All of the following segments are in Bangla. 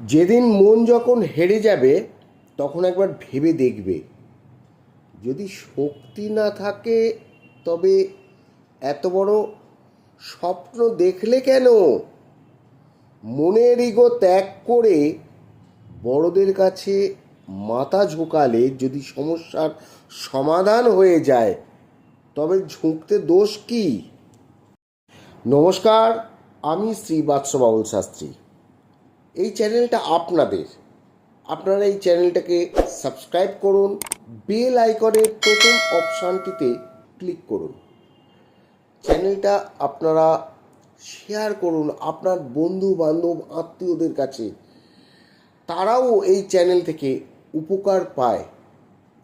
যেদিন মন যখন হেরে যাবে, তখন একবার ভেবে দেখবে। যদি শক্তি না থাকে, তবে এত বড় স্বপ্ন দেখলে কেন? মনের ইগো ত্যাগ করে বড়দের কাছে মাথা ঝোঁকালে যদি সমস্যার সমাধান হয়ে যায়, তবে ঝুঁকতে দোষ কি? নমস্কার, আমি শ্রী বাৎস বাউল শাস্ত্রী। এই চ্যানেলটা আপনাদের। আপনারা এই চ্যানেলটাকে সাবস্ক্রাইব করুন, বেল আইকনের প্রথম অপশানটিতে ক্লিক করুন। চ্যানেলটা আপনারা শেয়ার করুন আপনার বন্ধু বান্ধব আত্মীয়দের কাছে। তারাও এই চ্যানেল থেকে উপকার পায়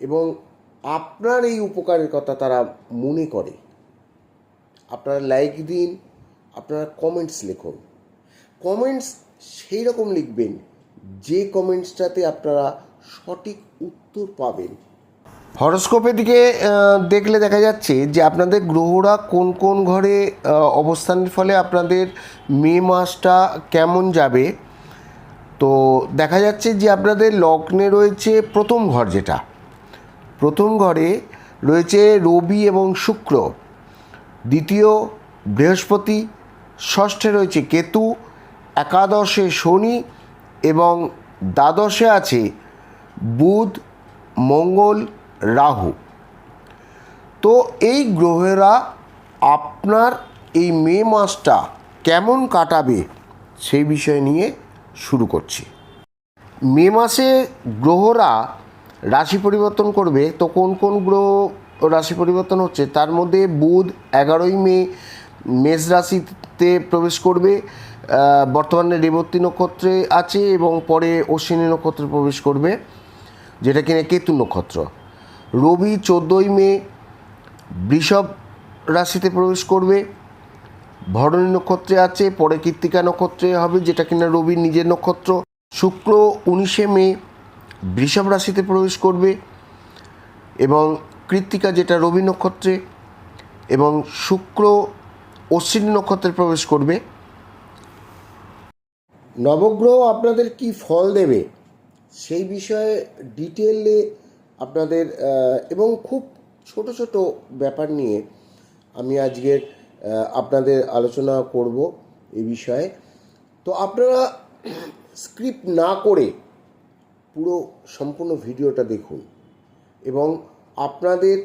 এবং আপনার এই উপকারের কথা তারা মনে করে। আপনারা লাইক দিন, আপনারা কমেন্টস লিখুন। কমেন্টস সেই রকম লিখবেন যে কমেন্টসটাতে আপনারা সঠিক উত্তর পাবেন। হরস্কোপের দিকে দেখলে দেখা যাচ্ছে যে আপনাদের গ্রহরা কোন কোন ঘরে অবস্থানের ফলে আপনাদের মে মাসটা কেমন যাবে। তো দেখা যাচ্ছে যে আপনাদের লগ্নে রয়েছে প্রথম ঘর যেটা। প্রথম ঘরে রয়েছে রবি এবং শুক্র। দ্বিতীয় বৃহস্পতি, ষষ্ঠে রয়েছে কেতু একাদশে শনি এবং দ্বাদশে আছে বুধ, মঙ্গল, রাহু। তো এই গ্রহেরা আপনার এই মে মাসটা কেমন কাটাবে সেই বিষয় নিয়ে শুরু করছি। মে মাসে গ্রহরা রাশি পরিবর্তন করবে। তো কোন কোন গ্রহ রাশি পরিবর্তন হচ্ছে? তার মধ্যে বুধ এগারোই মে মেষ রাশিতে প্রবেশ করবে। বর্তমানে রেবতী নক্ষত্রে আছে এবং পরে অশ্বিনী নক্ষত্রে প্রবেশ করবে, যেটা কিনা কেতু নক্ষত্র। রবি চোদ্দোই মে বৃষভ রাশিতে প্রবেশ করবে, ভরণী নক্ষত্রে আছে, পরে কৃত্তিকা নক্ষত্রে হবে, যেটা কিনা রবির নিজের নক্ষত্র। শুক্র উনিশে মে বৃষভ রাশিতে প্রবেশ করবে এবং কৃত্তিকা যেটা রবি নক্ষত্রে এবং শুক্র অশ্বিনী নক্ষত্রে প্রবেশ করবে। নবগ্রহ আপনাদের কি ফল দেবে? সেই বিষয়ে ডিটেলে আপনাদের এবং খুব ছোট ছোট ব্যাপার নিয়ে আমি আজকের আপনাদের আলোচনা করব এ বিষয়ে। তো আপনারা স্ক্রিপ্ট না করে পুরো সম্পূর্ণ ভিডিওটা দেখুন এবং আপনাদের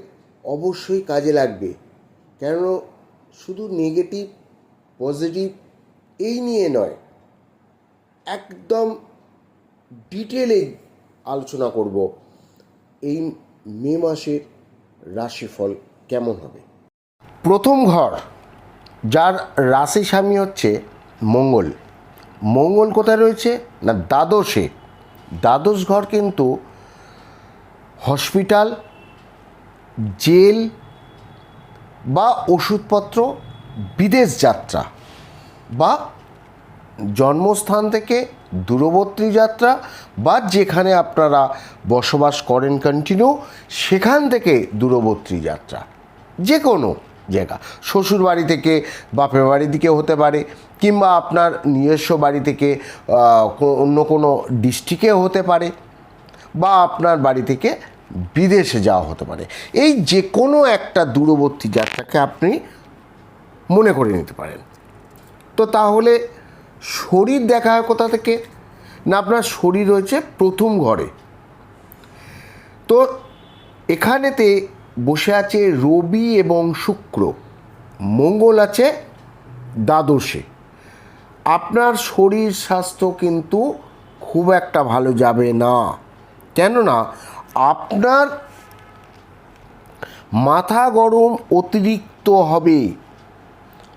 অবশ্যই কাজে লাগবে। কেন শুধু নেগেটিভ পজিটিভ এই নিয়ে নয় একদম ডিটেলে আলোচনা করব এই মে মাসের রাশিফল কেমন হবে? প্রথম ঘর, যার রাশি স্বামী হচ্ছে মঙ্গল। মঙ্গল কোথায় রয়েছে? না, দ্বাদশে। দ্বাদশ ঘর কিন্তু হসপিটাল, জেল বা ওষুধপত্র, বিদেশ যাত্রা বা জন্মস্থান থেকে দূরবর্তী যাত্রা বা যেখানে আপনারা বসবাস করেন কন্টিনিউ সেখান থেকে দূরবর্তী যাত্রা। যে কোনো জায়গা। শ্বশুর বাড়ি থেকে, বাপের বাড়ি দিকে হতে পারে, কিংবা আপনার নিজস্ব বাড়ি থেকে অন্য কোনো ডিস্ট্রিক্টে হতে পারে, বা আপনার বাড়ি থেকে বিদেশে যাওয়া হতে পারে। এই যে কোনো একটা দূরবর্তী যাত্রাকে আপনি মনে করে নিতে পারেন। তো তাহলে শরীর দেখা হয় কোথা থেকে? না, আপনার শরীর রয়েছে প্রথম ঘরে। তো এখানেতে বসে আছে রবি এবং শুক্র। মঙ্গল আছে দ্বাদশে। আপনার শরীর স্বাস্থ্য কিন্তু খুব একটা ভালো যাবে না। কেননা, আপনার মাথা গরম অতিরিক্ত হবে।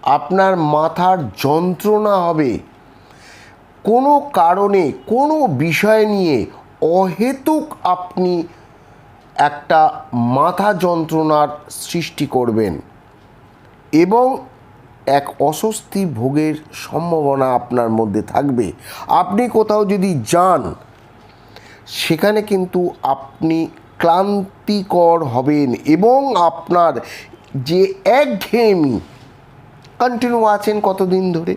আপনার মাথার যন্ত্রণা হবে। কোনো কারণে, কোনো বিষয় নিয়ে অহেতুক আপনি একটা মাথা যন্ত্রণার সৃষ্টি করবেন এবং এক অস্বস্তি ভোগের সম্ভাবনা আপনার মধ্যে থাকবে। আপনি কোথাও যদি যান, সেখানে কিন্তু আপনি ক্লান্তিকর হবেন এবং আপনার যে একঘেয়েমি কন্টিনিউ আছেন কতদিন ধরে?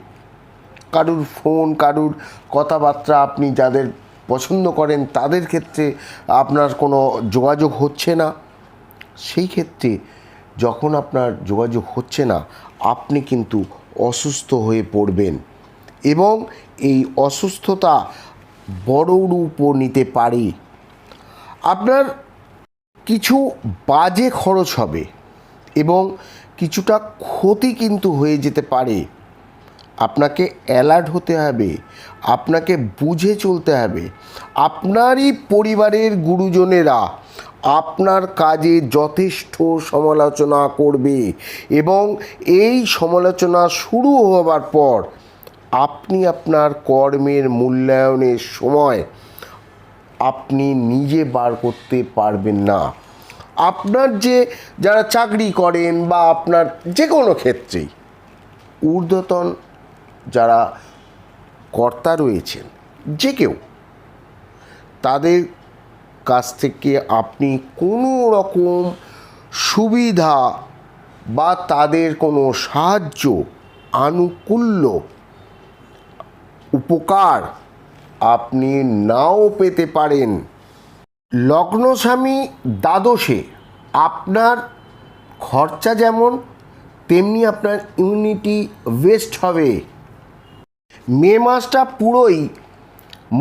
কারুর ফোন, কারুর কথাবার্তা আপনি যাদের পছন্দ করেন, তাদের ক্ষেত্রে আপনার কোনো যোগাযোগ হচ্ছে না। সেই ক্ষেত্রে যখন আপনার যোগাযোগ হচ্ছে না, আপনি কিন্তু অসুস্থ হয়ে পড়বেন এবং এই অসুস্থতা বড় রূপও নিতে পারে। আপনার কিছু বাজে খরচ হবে এবং কিছুটা ক্ষতি কিন্তু হয়ে যেতে পারে। আপনাকে অ্যালার্ট হতে হবে, আপনাকে বুঝে চলতে হবে। আপনারই পরিবারের গুরুজনেরা আপনার কাজে যথেষ্ট সমালোচনা করবে এবং এই সমালোচনা শুরু হবার পর আপনি আপনার কর্মের মূল্যায়নের সময় আপনি নিজে বার করতে পারবেন না। আপনার যে, যারা চাকরি করেন বা আপনার যে কোনো ক্ষেত্রেই, ঊর্ধ্বতন যারা কর্তা রয়েছেন, যে কেউ, তাদের কাছ থেকে আপনি কোনো রকম সুবিধা বা তাদের কোনো সাহায্য, আনুকূল্য, উপকার আপনি নাও পেতে পারেন। লগ্নস্বামী দ্বাদশে আপনার খরচা যেমন, তেমনি আপনার ইউনিটি ওয়েস্ট হবে। মে মাসটা পুরোই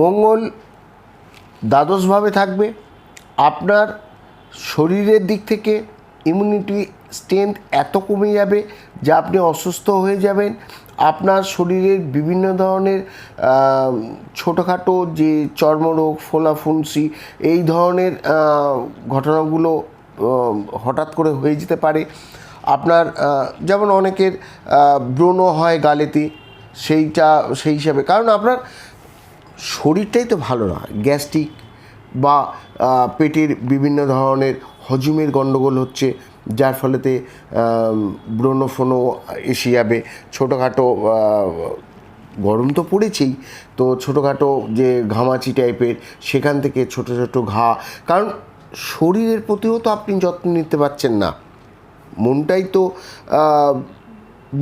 মঙ্গল দ্বাদশভাবে থাকবে। আপনার শরীরের দিক থেকে ইমিউনিটি স্ট্রেংথ এত কমে যাবে যে আপনি অসুস্থ হয়ে যাবেন। আপনার শরীরের বিভিন্ন ধরনের ছোটোখাটো যে চর্মরোগ, ফোলাফুন্সি, এই ধরনের ঘটনাগুলো হঠাৎ করে হয়ে যেতে পারে। আপনার যেমন অনেকের ব্রণ হয় গালেতে। সেইটা, সেই হিসাবে। কারণ আপনার শরীরটাই তো ভালো না, গ্যাস্ট্রিক বা পেটের বিভিন্ন ধরনের হজমের গণ্ডগোল হচ্ছে, যার ফলেতে ব্রণ ফ্রণ এসে যাবে। ছোটোখাটো গরম তো পড়েছেই, তো ছোটোখাটো যে ঘামাচি টাইপের, সেখান থেকে ছোট ছোট ঘা। কারণ শরীরের প্রতিও তো আপনি যত্ন নিতে পারছেন না। মনটাই তো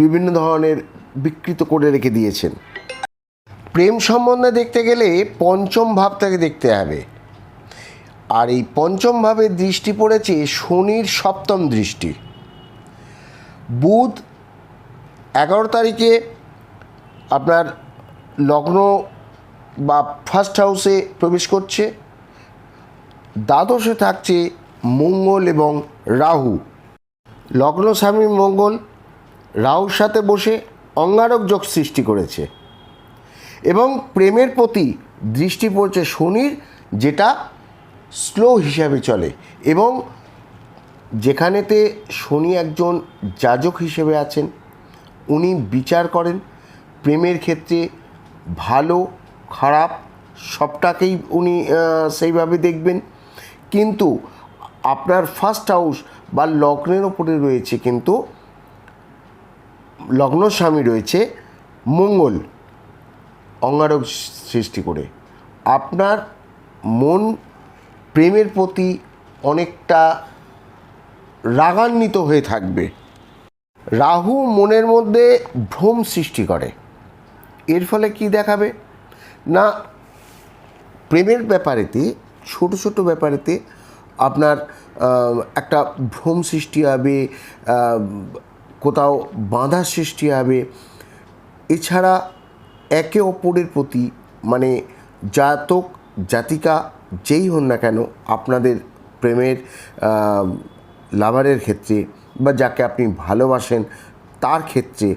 বিভিন্ন ধরনের বিকৃত করে রেখে দিয়েছেন। প্রেম সম্বন্ধে দেখতে গেলে পঞ্চম ভাবটাকে দেখতে হবে। আর এই পঞ্চম ভাবে দৃষ্টি পড়েছে শনির সপ্তম দৃষ্টি। বুধ এগারো তারিখে আপনার লগ্ন বা ফার্স্ট হাউসে প্রবেশ করছে। দ্বাদশে থাকছে মঙ্গল এবং রাহু। লগ্ন স্বামী মঙ্গল, রাহুর সাথে বসে অঙ্গারক যোগ সৃষ্টি করেছে। এবং প্রেমের প্রতি দৃষ্টি পড়ছে শনির, যেটা স্লো হিসাবে চলে। এবং যেখানেতে শনি একজন যাজক হিসেবে আছেন, উনি বিচার করেন। প্রেমের ক্ষেত্রে ভালো, খারাপ, সবটাকেই উনি সেইভাবে দেখবেন। কিন্তু আপনার ফার্স্ট হাউস বা লগ্নের ওপরে রয়েছে কিন্তু লগ্ন স্বামী রয়েছে মঙ্গল অঙ্গারক সৃষ্টি করে। আপনার মন প্রেমের প্রতি অনেকটা রাগান্বিত হয়ে থাকবে। রাহু মনের মধ্যে ভ্রম সৃষ্টি করে। এর ফলে কি দেখাবে? না, প্রেমের ব্যাপারেতে, ছোট ছোট ব্যাপারেতে আপনার একটা ভ্রম সৃষ্টি হবে কোথাও বাধা সৃষ্টি হবে। এছাড়া একে অপরের প্রতি মানে জাতক, জাতিকা যেই হন না কেন আপনাদের প্রেমের লাভারের ক্ষেত্রে বা যাকে আপনি ভালোবাসেন তার ক্ষেত্রে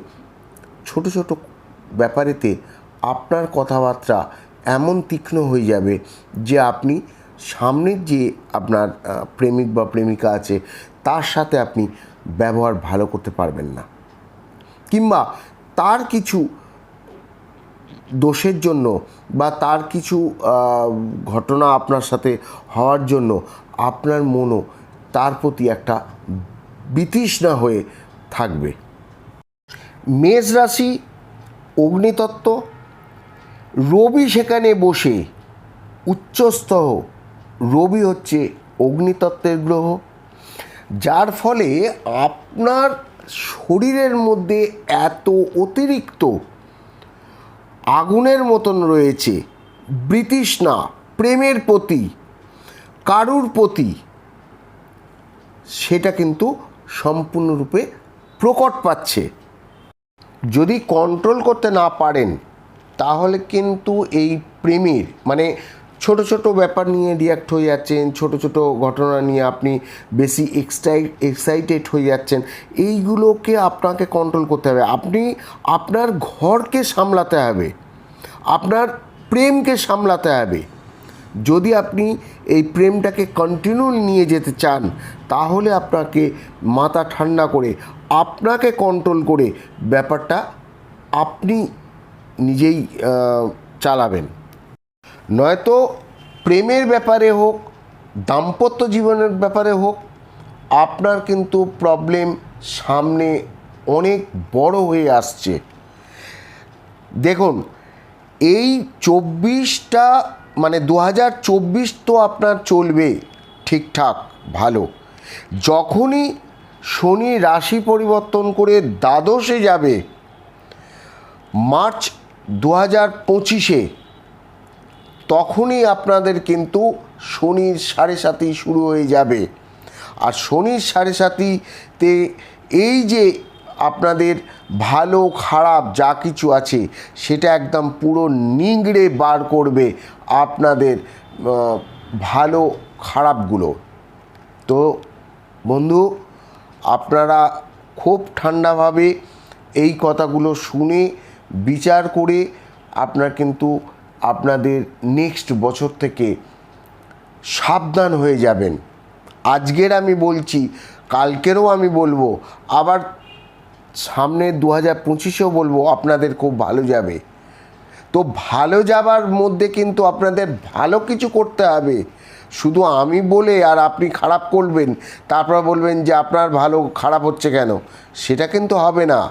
ছোট ছোট ব্যাপারেতে আপনার কথাবার্তা এমন তীক্ষ্ণ হয়ে যাবে যে আপনি সামনের যে আপনার প্রেমিক বা প্রেমিকা আছে তার সাথে আপনি ব্যবহার ভালো করতে পারবেন না। কিংবা তার কিছু দোষের জন্য বা তার কিছু ঘটনা আপনার সাথে হওয়ার জন্য আপনার মনও তার প্রতি একটা বিতৃষ্ণা হয়ে থাকবে। মেষ রাশি, অগ্নিতত্ত্ব, রবি সেখানে বসে উচ্চস্থ, রবি হচ্ছে অগ্নিতত্ত্বের গ্রহ। যার ফলে আপনার শরীরের মধ্যে এত অতিরিক্ত আগুনের মতন রয়েছে ব্রিটিশ না প্রেমের প্রতি, কারুর প্রতি, সেটা কিন্তু সম্পূর্ণরূপে প্রকট পাচ্ছে। যদি কন্ট্রোল করতে না পারেন, তাহলে কিন্তু এই প্রেমের মানে ছোট ছোট ব্যাপার নিয়ে রিয়াক্ট হয়ে যাচ্ছেন, ছোট ছোট ঘটনা নিয়ে আপনি বেশি এক্সটাই এক্সাইটেড হয়ে যাচ্ছেন, এইগুলোকে আপনাকে কন্ট্রোল করতে হবে। আপনি আপনার ঘরকে সামলাতে হবে, আপনার প্রেমকে সামলাতে হবে। যদি আপনি এই প্রেমটাকে কন্টিনিউ নিয়ে যেতে চান, তাহলে আপনাকে মাথা ঠান্ডা করে, আপনাকে কন্ট্রোল করে ব্যাপারটা আপনি নিজেই চালাবেন। নয়তো প্রেমের ব্যাপারে হোক, দাম্পত্য জীবনের ব্যাপারে হোক, আপনার কিন্তু প্রবলেম সামনে অনেক বড় হয়ে আসছে। দেখুন, এই চব্বিশটা মানে দু হাজার চব্বিশ তো আপনার চলবে ঠিকঠাক, ভালো। যখনই শনি রাশি পরিবর্তন করে দ্বাদশে যাবে, মার্চ দু হাজার পঁচিশে তখনই আপনাদের কিন্তু শনির সাড়ে সাথী শুরু হয়ে যাবে। আর শনির সাড়ে সাথীতে এই যে আপনাদের ভালো, খারাপ যা কিছু আছে, সেটা একদম পুরো নিংড়ে বার করবে আপনাদের ভালো, খারাপগুলো। তো বন্ধু, আপনারা খুব ঠান্ডাভাবে এই কথাগুলো শুনে, বিচার করে আপনার কিন্তু আপনাদের নেক্সট বছর থেকে সাবধান হয়ে যাবেন। আজকের আমি বলছি, কালকেরও আমি বলব, আবার সামনে দু হাজার পঁচিশেও বলব, আপনাদের খুব ভালো যাবে। তো ভালো যাবার মধ্যে কিন্তু আপনাদের ভালো কিছু করতে হবে। শুধু আমি বলে আর আপনি খারাপ করবেন, তারপর বলবেন যে আপনার ভালো খারাপ হচ্ছে কেন? সেটা কিন্তু হবে না।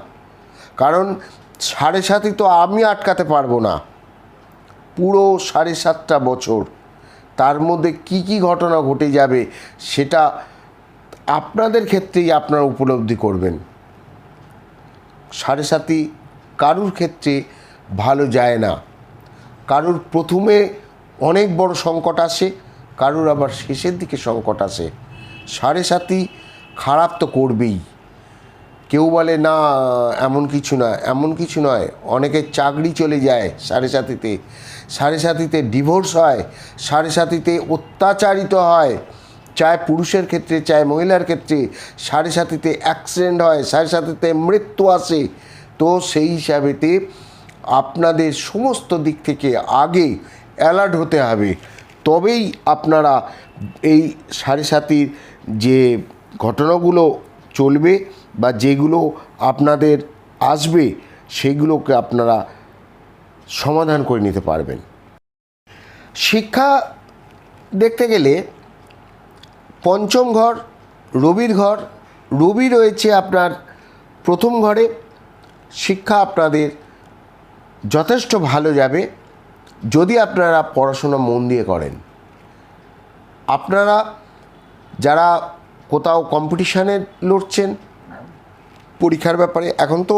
কারণ সাড়ে সাতই তো আমি আটকাতে পারব না। পুরো সাড়ে সাতটা বছর। তার মধ্যে কি কি ঘটনা ঘটে যাবে, সেটা আপনাদের ক্ষেত্রেই আপনারা উপলব্ধি করবেন। সাড়ে সাতই কারুর ক্ষেত্রে ভালো যায় না। কারুর প্রথমে অনেক বড় সংকট আসে, কারুর আবার শেষের দিকে সংকট আসে। সাড়ে সাতই খারাপ তো করবেই। কেউ বলে, না, এমন কিছু না, এমন কিছু নয়। অনেকের চাকরি চলে যায় সাড়ে সাতিতে। সাড়ে সাতিতে ডিভোর্স হয়, সাড়ে সাতিতে অত্যাচারিত হয়, চায় পুরুষের ক্ষেত্রে, চায় মহিলার ক্ষেত্রে। সাড়ে সাতিতে অ্যাক্সিডেন্ট হয়, সাড়ে সাতিতে মৃত্যু আসে। তো সেই হিসাবেতে আপনাদের সমস্ত দিক থেকে আগে অ্যালার্ট হতে হবে। তবেই আপনারা এই সাড়ে সাতির যে ঘটনাগুলো চলবে। বা যেগুলো আপনাদের আসবে, সেগুলোকে আপনারা সমাধান করে নিতে পারবেন। শিক্ষা দেখতে গেলে পঞ্চম ঘর, রবির ঘর, রবি রয়েছে আপনার প্রথম ঘরে। শিক্ষা আপনাদের যথেষ্ট ভালো যাবে যদি আপনারা পড়াশোনা মন দিয়ে করেন। আপনারা যারা কোথাও কম্পিটিশানে লড়ছেন পরীক্ষার ব্যাপারে। এখন তো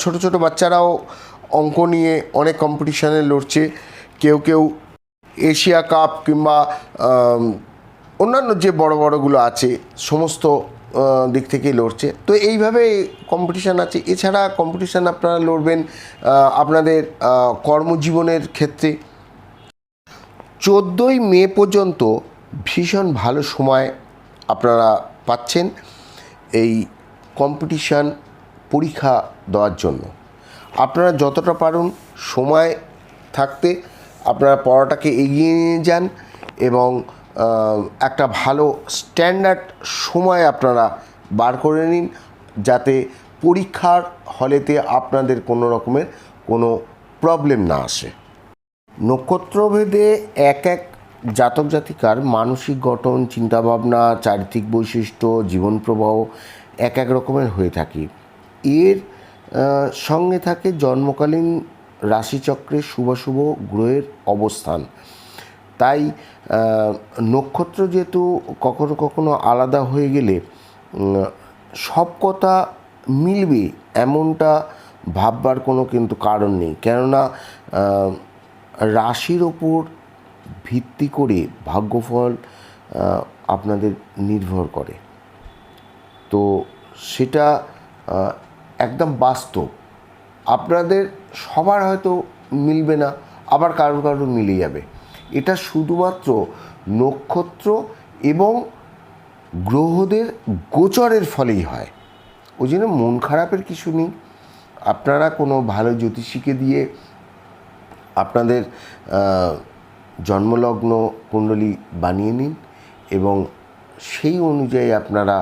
ছোট ছোট বাচ্চারাও অঙ্ক নিয়ে অনেক কম্পিটিশানে লড়ছে। কেউ কেউ এশিয়া কাপ কিংবা অন্যান্য যে বড় বড়গুলো আছে, সমস্ত দিক থেকেই লড়ছে। তো এইভাবে কম্পিটিশান আছে। এছাড়া কম্পিটিশান আপনারা লড়বেন আপনাদের কর্মজীবনের ক্ষেত্রে। চোদ্দোই মে পর্যন্ত ভীষণ ভালো সময় আপনারা পাচ্ছেন। এই কম্পিটিশান পরীক্ষা দেওয়ার জন্য। আপনারা যতটা পারুন সময় থাকতে আপনারা পড়াটাকে এগিয়ে নিয়ে যান এবং একটা ভালো স্ট্যান্ডার্ড সময় আপনারা বার করে নিন যাতে পরীক্ষার হলেতে আপনাদের কোনো রকমের কোনো প্রবলেম না আসে। নক্ষত্রভেদে এক এক জাতক জাতিকার মানসিক গঠন, চিন্তাভাবনা, চারিত্রিক বৈশিষ্ট্য, জীবন প্রবাহ এক এক রকমের হয়ে থাকে। এর সঙ্গে থাকে জন্মকালীন রাশিচক্রে শুভাশুভ গ্রহের অবস্থান। তাই নক্ষত্র যেহেতু কখনো কখনো আলাদা হয়ে গেলে সব কথা মিলবে এমনটা ভাববার কোনো কিন্তু কারণ নেই। কেননা রাশির ওপর ভিত্তি করে ভাগ্যফল আপনাদের নির্ভর করে। তো সেটা একদম বাস্তব। আপনাদের সবার হয়তো মিলবে না, আবার কারোর কারোর মিলে যাবে। এটা শুধুমাত্র নক্ষত্র এবং গ্রহদের গোচরের ফলেই হয়। ওই জন্য মন খারাপের কিছু নেই। আপনারা কোনো ভালো জ্যোতিষীকে দিয়ে আপনাদের জন্মলগ্ন কুণ্ডলী বানিয়ে নিন এবং সেই অনুযায়ী আপনারা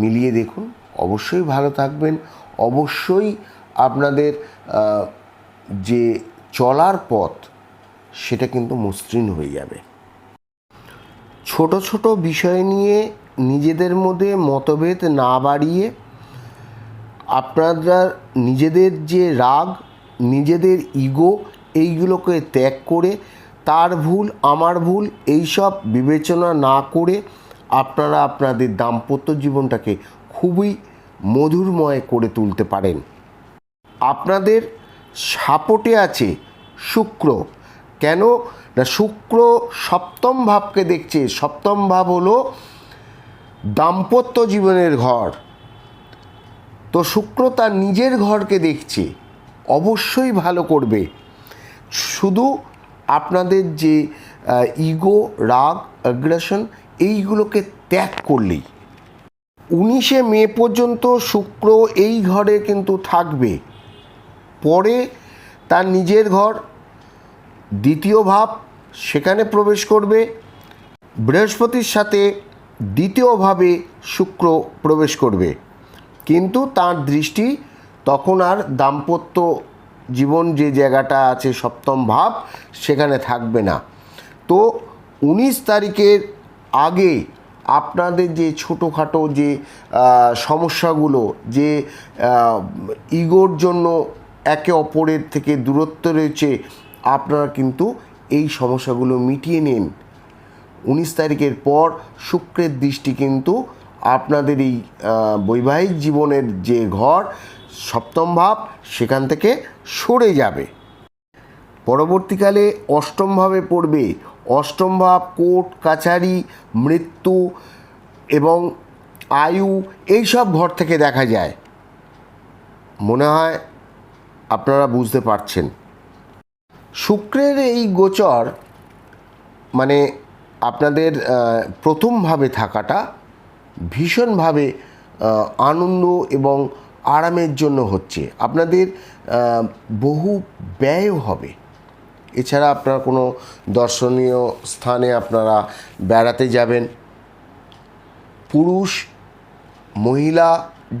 মিলিয়ে দেখুন। অবশ্যই ভালো থাকবেন। অবশ্যই আপনাদের যে চলার পথ, সেটা কিন্তু মসৃণ হয়ে যাবে। ছোট ছোট বিষয় নিয়ে নিজেদের মধ্যে মতভেদ না বাড়িয়ে আপনারা নিজেদের যে রাগ, নিজেদের ইগো, এইগুলোকে ত্যাগ করে, তার ভুল, আমার ভুল, এইসব বিবেচনা না করে আপনারা আপনাদের দাম্পত্য জীবনটাকে খুবই মধুরময় করে তুলতে পারেন। আপনাদের সাপোর্টে আছে শুক্র। কেন? না, শুক্র সপ্তম ভাবকে দেখছে। সপ্তম ভাব হলো দাম্পত্য জীবনের ঘর। তো শুক্র তার নিজের ঘরকে দেখছে। অবশ্যই ভালো করবে। শুধু আপনাদের যে ইগো রাগ অ্যাগ্রেশন এইগুলোকে ত্যাগ করলেই। উনিশে মে পর্যন্ত শুক্র এই ঘরে কিন্তু থাকবে। পরে তার নিজের ঘর, দ্বিতীয় ভাব সেখানে প্রবেশ করবে। বৃহস্পতির সাথে দ্বিতীয়ভাবে শুক্র প্রবেশ করবে। কিন্তু তার দৃষ্টি তখন আর দাম্পত্য জীবন যে জায়গাটা আছে সপ্তম ভাব সেখানে থাকবে না। তো উনিশ তারিখের আগে আপনাদের যে ছোটোখাটো যে সমস্যাগুলো, যে ইগোর জন্য একে অপরের থেকে দূরত্ব রয়েছে, আপনারা কিন্তু এই সমস্যাগুলো মিটিয়ে নিন। উনিশ তারিখের পর শুক্রের দৃষ্টি কিন্তু আপনাদের এই বৈবাহিক জীবনের যে ঘর, সপ্তম ভাব, সেখান থেকে সরে যাবে। পরবর্তীকালে অষ্টমভাবে পড়বে। অষ্টম ভাব কোর্ট, কাছারি, মৃত্যু এবং আয়ু এইসব ঘর থেকে দেখা যায়। মনে হয় আপনারা বুঝতে পারছেন। শুক্রের এই গোচর মানে আপনাদের প্রথমভাবে থাকাটা ভীষণভাবে আনন্দ এবং আরামের জন্য হচ্ছে। আপনাদের বহু ব্যয়ও হবে। এছাড়া আপনার কোনো দর্শনীয় স্থানে আপনারা বেড়াতে যাবেন। পুরুষ, মহিলা,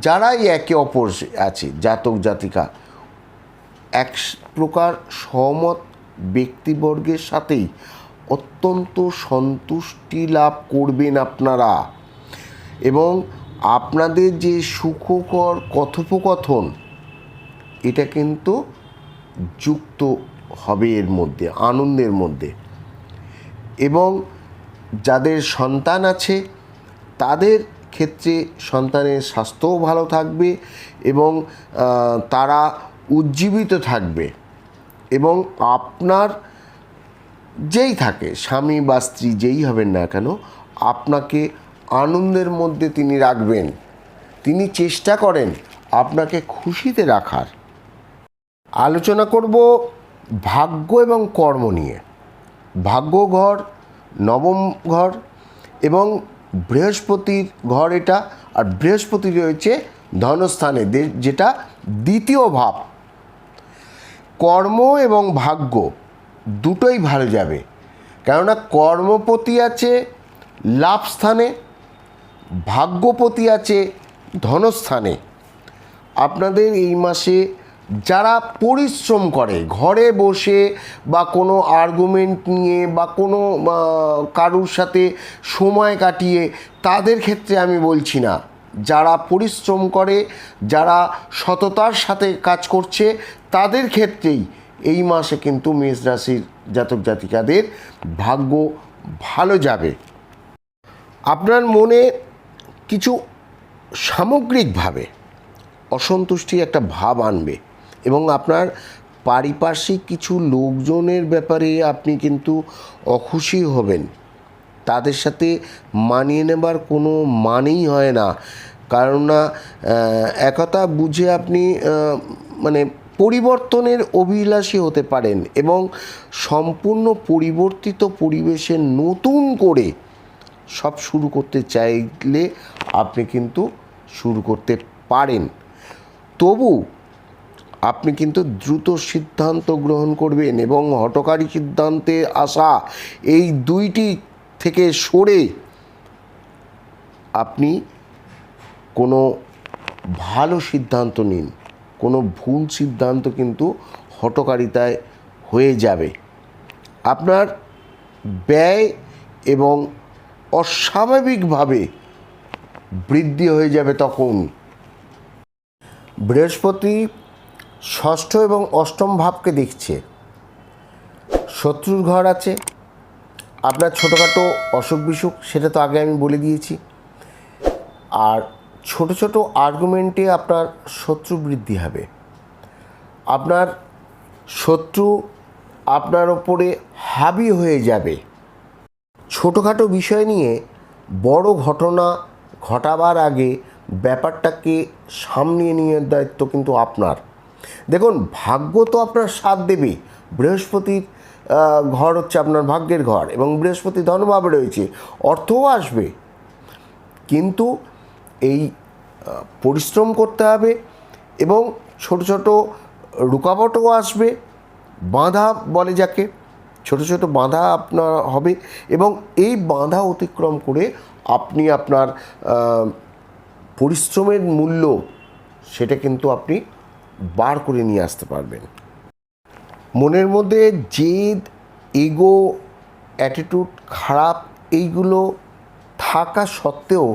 যারাই একে অপর আছে, জাতক, জাতিকা, এক প্রকার সহমত ব্যক্তিবর্গের সাথেই অত্যন্ত সন্তুষ্টি লাভ করবেন আপনারা। এবং আপনাদের যে সুখকর কথোপকথন, এটা কিন্তু যুক্ত হবে এর মধ্যে, আনন্দের মধ্যে। এবং যাদের সন্তান আছে, তাদের ক্ষেত্রে সন্তানের স্বাস্থ্যও ভালো থাকবে এবং তারা উজ্জীবিত থাকবে এবং আপনার যেই থাকে, স্বামী বা স্ত্রী যেই হবেন না কেন, আপনাকে আনন্দের মধ্যে তিনি রাখবেন। তিনি চেষ্টা করেন আপনাকে খুশিতে রাখার। আলোচনা করব ভাগ্য এবং কর্ম নিয়ে। ভাগ্য ঘর, নবম ঘর এবং বৃহস্পতির ঘর এটা, আর বৃহস্পতি রয়েছে ধনস্থানে যেটা দ্বিতীয় ভাব। কর্ম এবং ভাগ্য দুটোই ভালো যাবে। কেননা কর্মপতি আছে লাভ স্থানে, ভাগ্যপতি আছে ধনস্থানে। আপনাদের এই মাসে যারা পরিশ্রম করে, ঘরে বসে বা কোনো আর্গুমেন্ট নিয়ে বা কোনো কারুর সাথে সময় কাটিয়ে, তাদের ক্ষেত্রে আমি বলছি না। যারা পরিশ্রম করে, যারা সততার সাথে কাজ করছে, তাদের ক্ষেত্রেই এই মাসে কিন্তু মেষ রাশির জাতক জাতিকাদের ভাগ্য ভালো যাবে। আপনার মনে কিছু সামগ্রিকভাবে অসন্তুষ্টি একটা ভাব আনবে। এবং আপনার পারিপার্শ্বিক কিছু লোকজনের ব্যাপারে আপনি কিন্তু অখুশি হবেন। তাদের সাথে মানিয়ে নেবার কোনো মানেই হয় না। কারণ না একথা বুঝে আপনি মানে পরিবর্তনের অভিলাষী হতে পারেন এবং সম্পূর্ণ পরিবর্তিত পরিবেশে নতুন করে সব শুরু করতে চাইলে আপনি কিন্তু শুরু করতে পারেন। তবু আপনি কিন্তু দ্রুত সিদ্ধান্ত গ্রহণ করবেন এবং হটকারী সিদ্ধান্তে আসা এই দুইটি থেকে সরে আপনি কোনো ভালো সিদ্ধান্ত নিন। কোনো ভুল সিদ্ধান্ত কিন্তু হটকারিতায় হয়ে যাবে। আপনার ব্যয় এবং অস্বাভাবিকভাবে বৃদ্ধি হয়ে যাবে তখন। বৃহস্পতি ষষ্ঠ এবং অষ্টম ভাবকে দেখছে। শত্রুর ঘর আছে। আপনার ছোটোখাটো অসুখ বিসুখ, সেটা তো আগে আমি বলে দিয়েছি। আর ছোট ছোট আর্গুমেন্টে আপনার শত্রু বৃদ্ধি হবে। আপনার শত্রু আপনার ওপরে হাবি হয়ে যাবে। ছোটোখাটো বিষয় নিয়ে বড় ঘটনা ঘটাবার আগে ব্যাপারটাকে সামলিয়ে নিয়ে দায়িত্ব কিন্তু আপনার। দেখুন, ভাগ্য তো আপনার সাথ দেবে। বৃহস্পতির ঘর হচ্ছে আপনার ভাগ্যের ঘর এবং বৃহস্পতি ধনভাবে রয়েছে, অর্থও আসবে। কিন্তু এই পরিশ্রম করতে হবে এবং ছোট ছোট রুকাবটও আসবে, বাঁধা বলে যাকে, ছোট ছোট বাঁধা আপনার হবে এবং এই বাঁধা অতিক্রম করে আপনি আপনার পরিশ্রমের মূল্য, সেটা কিন্তু আপনি বার করে নিয়ে আসতে পারবেন। মনের মধ্যে জেদ এগো অ্যাটিটিউড খারাপ, এইগুলো থাকা সত্ত্বেও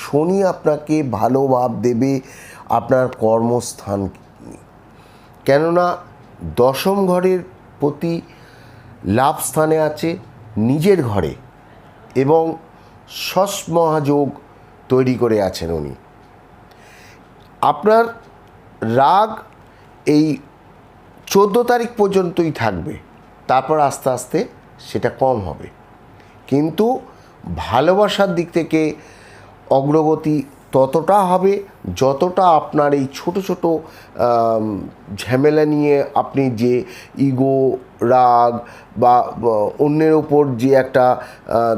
শনি আপনাকে ভালো ভাব দেবে আপনার কর্মস্থান কেননা দশম ঘরের প্রতি লাভ স্থানে আছে নিজের ঘরে এবং সস মহাযোগ তৈরি করে আছেন উনি। আপনার রাগ এই চোদ্দ তারিখ পর্যন্তই থাকবে। তারপর আস্তে আস্তে সেটা কম হবে। কিন্তু ভালোবাসার দিক থেকে অগ্রগতি ততটা হবে যতটা আপনার এই ছোট ছোট ঝামেলা নিয়ে আপনি যে ইগো রাগ বা অন্যের ওপর যে একটা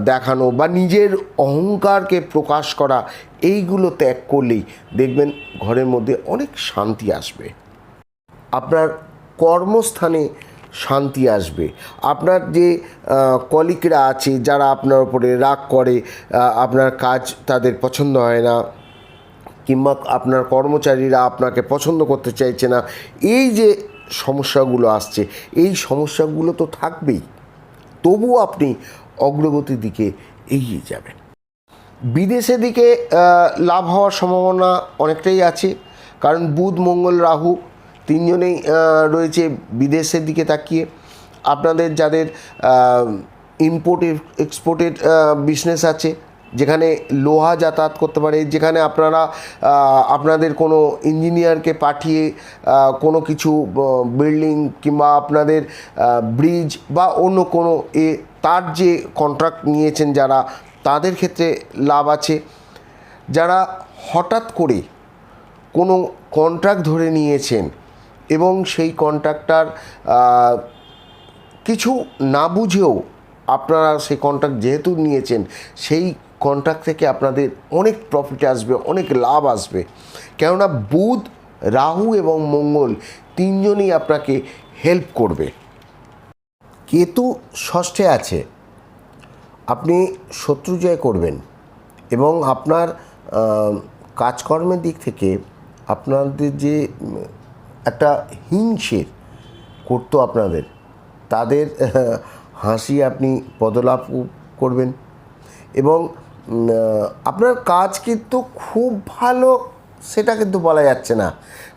দেখানো বা নিজের অহংকারকে প্রকাশ করা, এইগুলো ত্যাগ করলেই দেখবেন ঘরের মধ্যে অনেক শান্তি আসবে। আপনার কর্মস্থানে শান্তি আসবে। আপনার যে কলিকরা আছে, যারা আপনার উপরে রাগ করে আপনার কাজ তাদের পছন্দ হয় না, কিংবা আপনার কর্মচারীরা আপনাকে পছন্দ করতে চাইছে না, এই যে সমস্যাগুলো আসছে, এই সমস্যাগুলো তো থাকবেই। তবুও আপনি অগ্রগতির দিকে এগিয়ে যাবেন। বিদেশের দিকে লাভ হওয়ার সম্ভাবনা অনেকটাই আছে, কারণ বুধ, মঙ্গল, রাহু তিনজনেই রয়েছে বিদেশের দিকে তাকিয়ে। আপনাদের যাদের ইম্পোর্ট এক্সপোর্টের বিজনেস আছে, যেখানে লোহা যাতায়াত করতে পারে, যেখানে আপনারা আপনাদের কোনো ইঞ্জিনিয়ারকে পাঠিয়ে কোনো কিছু বিল্ডিং কিংবা আপনাদের ব্রিজ বা অন্য কোনো এ, তার যে কন্ট্রাক্ট নিয়েছেন যারা, তাদের ক্ষেত্রে লাভ আছে। যারা হঠাৎ করে কোনো কন্ট্রাক্ট ধরে নিয়েছেন এবং সেই কন্ট্রাক্টার কিছু না বুঝেও আপনারা সেই কন্ট্রাক্ট যেহেতু নিয়েছেন, সেই কন্ট্রাক্ট থেকে আপনাদের অনেক প্রফিট আসবে, অনেক লাভ আসবে। কেননা বুধ, রাহু এবং মঙ্গল তিনজনই আপনাকে হেল্প করবে। কেতু ষষ্ঠে আছে। আপনি শত্রু জয় করবেন এবং আপনার কাজকর্মের দিক থেকে আপনাদের যে একটা হিংসের করতো আপনাদের। তাদের হাসি আপনি পদলাভ করবেন। এবং আপনার কাজ কিন্তু খুব ভালো, সেটা কিন্তু বলা যাচ্ছে না।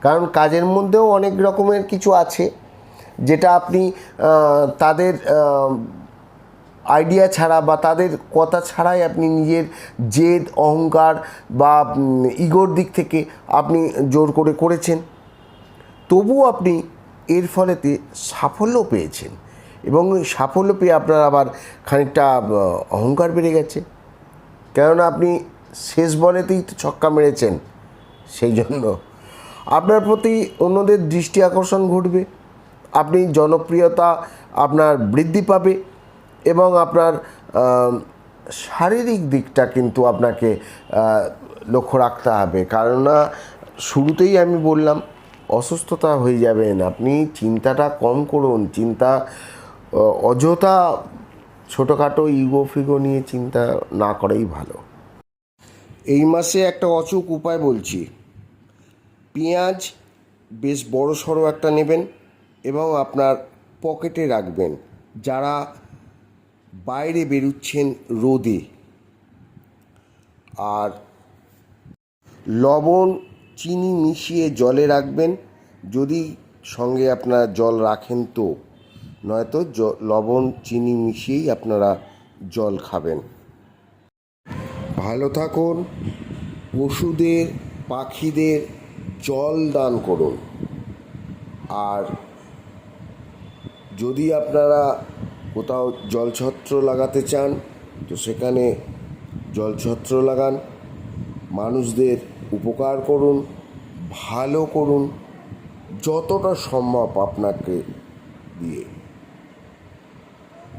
কারণ কাজের মধ্যেও অনেক রকমের কিছু আছে, যেটা আপনি তাদের আইডিয়া ছাড়া বা তাদের কথা ছাড়াই আপনি নিজের জেদ, অহংকার বা ইগোর দিক থেকে আপনি জোর করে করেছেন। তবু আপনি এর ফলেতে সাফল্য পেয়েছেন। এবং সাফল্য পেয়ে আপনার আবার খানিকটা অহংকার বেড়ে গেছে। কেননা আপনি শেষ বলেতেই তো ছক্কা মেরেছেন সেই জন্য আপনার প্রতি অন্যদের দৃষ্টি আকর্ষণ ঘটবে। আপনি জনপ্রিয়তা আপনার বৃদ্ধি পাবে এবং আপনার শারীরিক দিকটা কিন্তু আপনাকে লক্ষ্য রাখতে হবে। কেননা শুরুতেই আমি বললাম অসুস্থতা হয়ে যাবেন। আপনি চিন্তাটা কম করুন। চিন্তা অযথা ছোটোখাটো ইগো ফিগো নিয়ে চিন্তা না করাই ভালো। এই মাসে একটা অচুক উপায় বলছি। পেঁয়াজ বেশ বড় সড়ো একটা নেবেন এবং আপনার পকেটে রাখবেন। যারা বাইরে বেরুচ্ছেন রোদে। আর লবণ চিনি মিশিয়ে জলে রাখবেন। যদি সঙ্গে আপনারা জল রাখেন তো, নয়তো লবণ, চিনি মিশিয়েই আপনারা জল খাবেন। ভালো থাকুন, পশুদের, পাখিদের জল দান করুন। আর যদি আপনারা কোথাও জলছত্র লাগাতে চান, তো সেখানে জলছত্র লাগান। মানুষদের উপকার করুন ভালো করুন যতটা সম্ভব আপনাকে দিয়ে।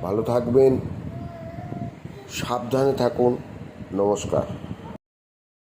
ভালো থাকবেন সাবধানে থাকুন নমস্কার।